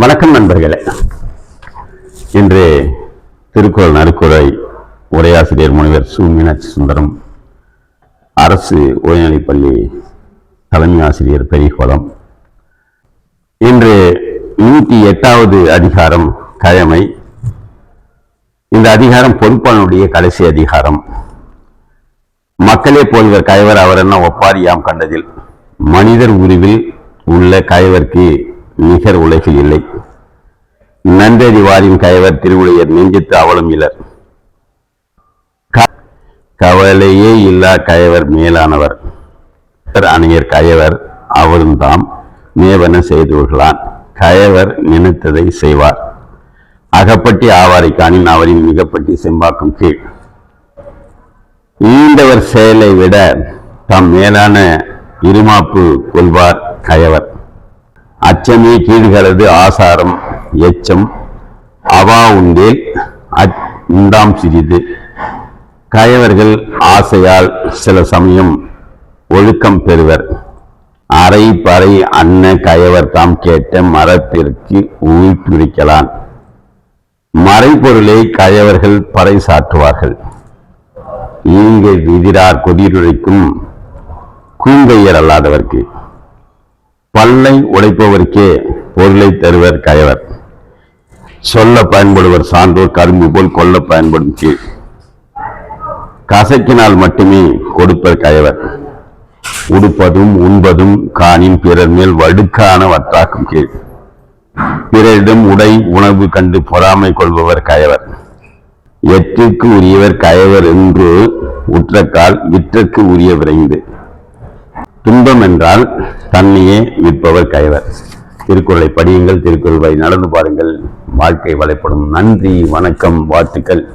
வணக்கம் நண்பர்களே. இன்று திருக்குறள் நறுக்குறை உரையாசிரியர் முனைவர் சு. மீனாட்சி சுந்தரம் அரசு உயர்நிலைப்பள்ளி தலைமை ஆசிரியர் பெரியகுளம். இன்று நூற்றி எட்டாவது அதிகாரம் கழமை இந்த அதிகாரம் பொறுப்பானுடைய கடைசி அதிகாரம். மக்களே போல்வர் கயவர் அவர் என்ன ஒப்பாரியாம் கண்டதில் மனிதர் உருவில் உள்ள கயவர்க்கு நிகர் உலகில் இல்லை. நன்றறிவாரின் கயவர் திருவுடையர் நெஞ்சித்து அவளும் இலர் கவலையே இல்லா கயவர் மேலானவர். அணையர் கயவர் அவரும் தாம் மேவன செய்துள்ளான். கயவர் நினைத்ததை செய்வார். அகப்பட்டி ஆவாரை காணின் அவரின் மிகப்பட்டி செம்பாக்கும் கீழ். ஈண்டவர் செயலை விட தம் மேலான இருமாப்பு கொள்வார் கயவர். அச்சமே கீழ்களது ஆசாரம் எச்சம் அவா உண்டேல் உண்டாம் சிறிது. கயவர்கள் ஆசையால் சில சமயம் ஒழுக்கம் பெறுவர். அரை பறை அன்ன கயவர் தாம் கேட்ட மரத்திற்கு ஊற்றுவிக்கலாம் மறைப்பொருளை கயவர்கள் பறை சாற்றுவார்கள். இங்கே விதிரார் கொதிருரைக்கும் கூங்கையர் அல்லாதவர்க்கு. பல்லை உடைப்பவருக்கே பொருளை தருவர் கயவர். சொல்ல பயன்படுவர் சான்றோர் கரும்பு போல் கொல்ல பயன்படும் கீழ். கசக்கினால் மட்டுமே கொடுப்பர் கயவர். உடுப்பதும் உண்பதும் காணின் பிறர் மேல் வடுக்கான வட்டாக்கும் கீழ். பிறரிடம் உடை உணவு கண்டு பொறாமை கொள்பவர் கயவர். எற்றுக்கு உரியவர் கயவர் என்று உற்றக்கால் விற்றற்கு உரிய விரைந்து துன்பம் என்றால் தன்னையே விற்பவர் கைவர். திருக்குறளை படியுங்கள் திருக்குறள் வழி நடந்து பாருங்கள். வாழ்க்கை வளைப்படும் நன்றி வணக்கம் வாழ்த்துக்கள்.